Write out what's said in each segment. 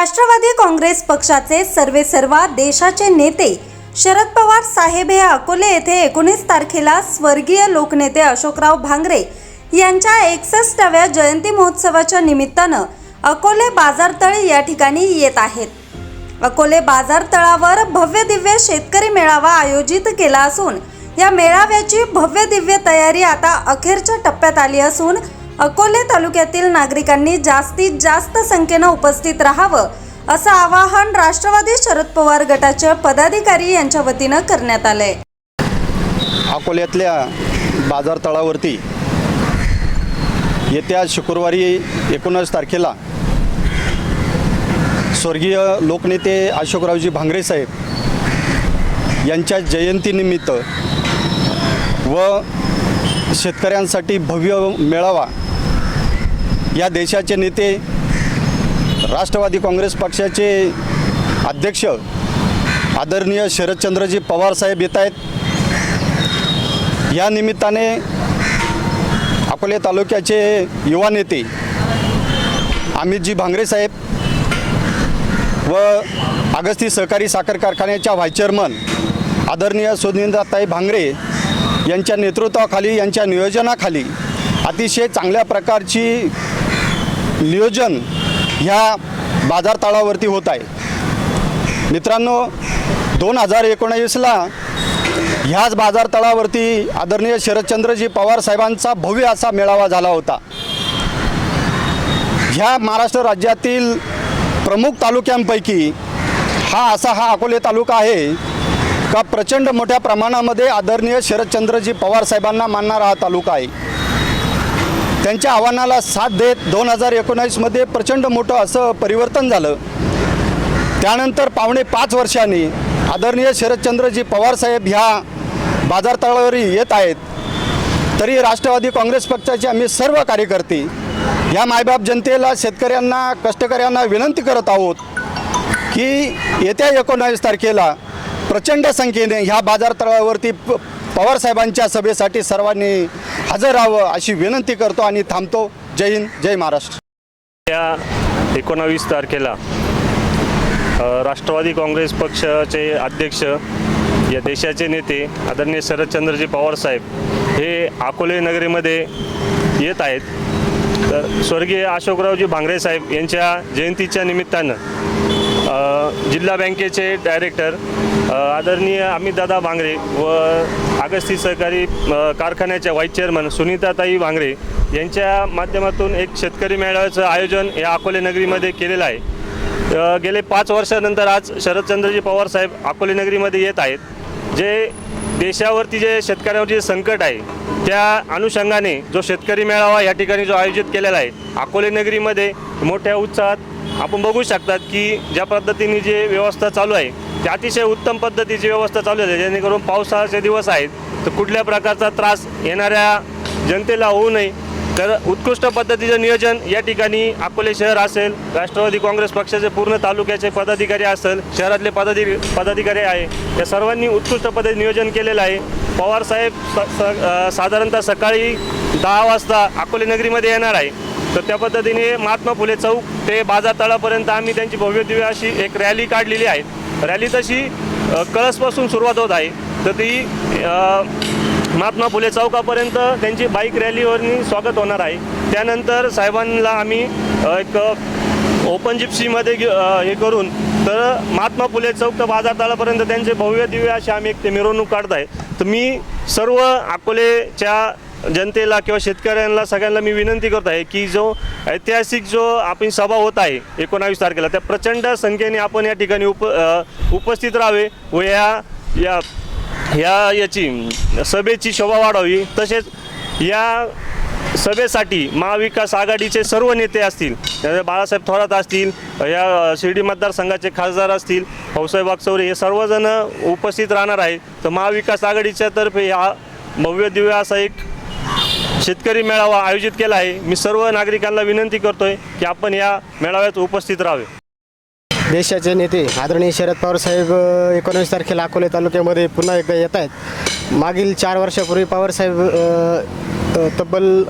राष्ट्रवादी काँग्रेस पक्षाचे सर्वे सर्वा देशाचे नेते शरद पवार साहेब हे अकोले येथे एकोणीस तारखेला स्वर्गीय लोकनेते अशोकराव भांगरे यांच्या एकसष्टाव्या जयंती महोत्सवाच्या निमित्तानं अकोले बाजारतळ या ठिकाणी येत आहेत. अकोले बाजारतळावर भव्य दिव्य शेतकरी मेळावा आयोजित केला असून या मेळाव्याची भव्य दिव्य तयारी आता अखेरच्या टप्प्यात आली असून अकोले तालुक्यातील नागरिकांनी जास्तीत जास्त संख्येनं उपस्थित राहावं असं आवाहन राष्ट्रवादी शरद पवार गटाच्या पदाधिकारी यांच्या वतीनं करण्यात आलंय. अकोल्यातल्या बाजारतळावरती येत्या शुक्रवारी एकोणीस तारखेला स्वर्गीय लोकनेते अशोकरावजी भांगरे साहेब यांच्या जयंतीनिमित्त व शेतकऱ्यांसाठी भव्य मेळावा या देशाचे नेते राष्ट्रवादी काँग्रेस पक्षाचे अध्यक्ष आदरणीय शरदचंद्रजी पवार साहेब येत आहेत. या निमित्ताने अकोले तालुक्याचे युवा नेते अमितजी भांगरे साहेब व अगस्ती सहकारी साखर कारखान्याच्या व्हाईस चेअरमन आदरणीय सुनिंद्राताई भांगरे यांच्या नेतृत्वाखाली यांच्या नियोजनाखाली अतिशय चांगल्या प्रकारची नियोजन ह्या बाजारतळावरती होत आहे. मित्रांनो दोन हजार एकोणावीसला ह्याच बाजारतळावरती आदरणीय शरदचंद्रजी पवार साहेबांचा भव्य असा मेळावा झाला होता. ह्या महाराष्ट्र राज्यातील प्रमुख तालुक्यांपैकी हा असा हा अकोले तालुका आहे का प्रचंड मोठ्या प्रमाणामध्ये आदरणीय शरदचंद्रजी पवार साहेबांना मानणारा हा तालुका आहे. त्यांच्या आव्हानाला साथ देत दोन हजार एकोणावीसमध्ये प्रचंड मोठं असं परिवर्तन झालं. त्यानंतर पावणे पाच वर्षांनी आदरणीय शरदचंद्रजी पवारसाहेब ह्या बाजारतळावर येत आहेत. तरी राष्ट्रवादी काँग्रेस पक्षाचे आम्ही सर्व कार्यकर्ते या मायबाप जनतेला शेतकऱ्यांना कष्टकऱ्यांना विनंती करत आहोत की येत्या एकोणावीस तारखेला प्रचंड संख्येने ह्या बाजारतळावरती प पवार साहेबांच्या सभेसाठी सर्वांनी हजर राहावं अशी विनंती करतो आणि थांबतो. जय हिंद जय महाराष्ट्र. या एकोणावीस तारखेला राष्ट्रवादी काँग्रेस पक्षाचे अध्यक्ष या देशाचे नेते आदरणीय शरदचंद्रजी पवार साहेब हे अकोले नगरीमध्ये येत आहेत. तर स्वर्गीय अशोकरावजी भांगरे साहेब यांच्या जयंतीच्या निमित्तानं जिल्हा बँकेचे डायरेक्टर आदरणीय अमितदादा भांगरे व आगस्ती सहकारी कारखान्याच्या व्हाईस चेअरमन सुनीताताई भांगरे यांच्या माध्यमातून एक शेतकरी मेळाव्याचं आयोजन या अकोले नगरीमध्ये केलेलं आहे. गेले पाच वर्षानंतर आज शरदचंद्रजी पवार साहेब अकोले नगरीमध्ये येत आहेत. जे देशावरती जे शेतकऱ्यावर जे संकट आहे त्या अनुषंगाने जो शेतकरी मेळावा या ठिकाणी जो आयोजित केलेला आहे अकोले नगरीमध्ये मोठ्या उत्साहात आपण बघू शकतात की ज्या पद्धतीने जे व्यवस्था चालू आहे ते अतिशय उत्तम पद्धतीची व्यवस्था चालू आहे. जेणेकरून पावसाळ्याचे दिवस आहेत तर कुठल्या प्रकारचा त्रास येणाऱ्या जनतेला होऊ नये. तर उत्कृष्ट पद्धतीचं नियोजन या ठिकाणी अकोले शहर असेल राष्ट्रवादी काँग्रेस पक्षाचे पूर्ण तालुक्याचे पदाधिकारी असेल शहरातले पदाधि पदाधिकारी आहे. या सर्वांनी उत्कृष्ट पद्धती नियोजन केलेलं आहे. पवार साहेब स- स- साधारणतः सकाळी दहा वाजता अकोले नगरीमध्ये येणार आहे. तर त्या पद्धतीने महात्मा फुले चौक ते बाजार तळापर्यंत आम्ही त्यांची भव्य दिव्य अशी एक रॅली काढलेली आहे. रॅली तशी कळसपासून सुरुवात होत आहे. तर ती महात्मा फुले चौकापर्यंत त्यांची बाईक रॅलीवरनी स्वागत होणार आहे. त्यानंतर साहेबांना आम्ही एक ओपन जिप्सीमध्ये हे करून तर महात्मा फुले चौक तर बाजार तळापर्यंत त्यांचे भव्य दिव्य अशी आम्ही एक ते मिरवणूक काढत आहे. तर मी सर्व अकोलेच्या जनतेला किंवा शेतकऱ्यांना सगळ्यांना मी विनंती करत आहे की जो ऐतिहासिक जो आपण सभा होत आहे एकोणावीस तारखेला त्या प्रचंड संख्येने आपण या ठिकाणी उप उपस्थित राहावे व या या ह्या याची सभेची शोभा वाढावी. तसेच या सभेसाठी महाविकास आघाडीचे सर्व नेते असतील बाळासाहेब थोरात असतील या शिर्डी मतदारसंघाचे खासदार असतील भाऊसाहेब वागचौरे हे सर्वजण उपस्थित राहणार आहे तर महाविकास आघाडीच्या तर्फे हा भव्य दिव्य असा एक शेतकरी मेळावा आयोजित केला आहे. मी सर्व नागरिकांना विनंती करतोय की आपण या मेळाव्यात उपस्थित राहावे. देशाचे नेते आदरणीय शरद पवार साहेब एकोणवीस एकोणीस तारखेला अकोले तालुक्यामध्ये पुन्हा एकदा येत आहेत. मागील चार वर्षापूर्वी पवारसाहेब तब्बल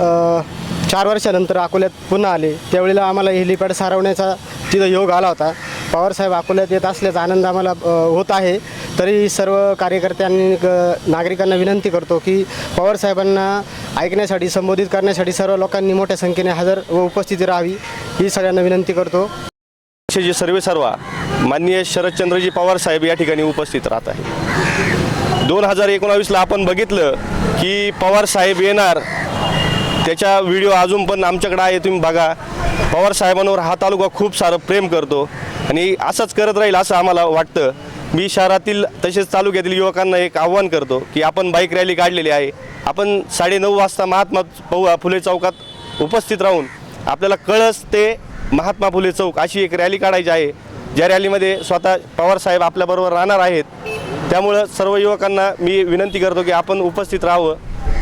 चार वर्षानंतर अकोल्यात पुन्हा आले. त्यावेळेला आम्हाला हेलिपॅड सारवण्याचा तिथं योग आला होता. पवारसाहेब अकोल्यात येत असल्याचा आनंद आम्हाला होत आहे. तरी सर्व कार्यकर्त्यांनी नागरिकांना विनंती करतो की पवारसाहेबांना ऐकण्यासाठी संबोधित करण्यासाठी सर्व लोकांनी मोठ्या संख्येने हजर व उपस्थिती राहावी ही सगळ्यांना विनंती करतो. जे सर्वे सर्वा माननीय शरदचंद्रजी पवार साहेब या ठिकाणी उपस्थित राहत आहे दोन हजार एकोणावीसला आपण बघितलं की पवार साहेब येणार. त्याच्या व्हिडिओ अजून पण आमच्याकडे आहे तुम्ही बघा. पवार साहेबांवर हा तालुका खूप सारं प्रेम करतो आणि असंच करत राहील असं आम्हाला वाटतं. मी शहरातील तसेच तालुक्यातील युवकांना एक आव्हान करतो की आपण बाईक रॅली काढलेली आहे. आपण साडेनऊ वाजता महात्मा पौ- फुले चौकात उपस्थित राहून आपल्याला कळस ते महात्मा फुले चौक अशी एक रॅली काढायची आहे. ज्या रॅलीमध्ये स्वतः पवारसाहेब आपल्याबरोबर राहणार आहेत. त्यामुळं सर्व युवकांना मी विनंती करतो की आपण उपस्थित राहावं.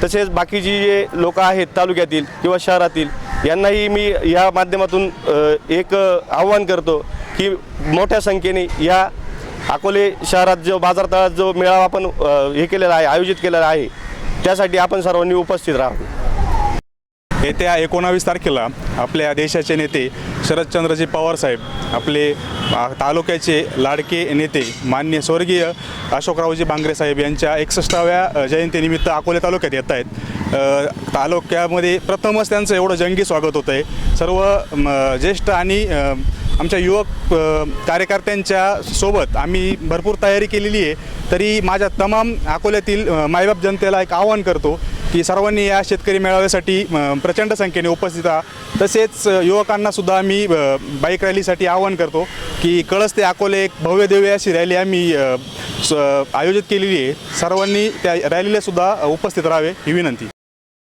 तसेच बाकीची जे लोकं आहेत तालुक्यातील किंवा शहरातील यांनाही मी या माध्यमातून एक आव्हान करतो की मोठ्या संख्येने या अकोले शहरात जो बाजारतळात जो मेळावा आपण हे केलेला आहे आयोजित केलेला आहे त्यासाठी आपण सर्वांनी उपस्थित राहावं. येत्या एकोणावीस तारखेला आपल्या देशाचे नेते शरदचंद्रजी पवार साहेब आपले तालुक्याचे लाडके नेते मान्य स्वर्गीय अशोकरावजी बांगरे साहेब यांच्या एकसष्टाव्या जयंतीनिमित्त अकोले तालुक्यात येत आहेत. तालुक्यामध्ये प्रथमच त्यांचं एवढं जंगी स्वागत होतं आहे सर्व म, ज्येष्ठ आणि आमच्या युवक कार्यकर्त्यांच्या सोबत आम्ही भरपूर तयारी केलेली आहे. तरी माझ्या तमाम अकोल्यातील मायबाप जनतेला एक आवाहन करतो की सर्वांनी या शेतकरी मेळाव्यासाठी प्रचंड संख्येने उपस्थित राहा. तसेच युवकांनासुद्धा आम्ही बाईक रॅलीसाठी आवाहन करतो की कळस ते अकोले एक भव्य दिव्य अशी रॅली आम्ही स- आयोजित केलेली आहे. सर्वांनी त्या रॅलीलासुद्धा उपस्थित राहावे ही विनंती.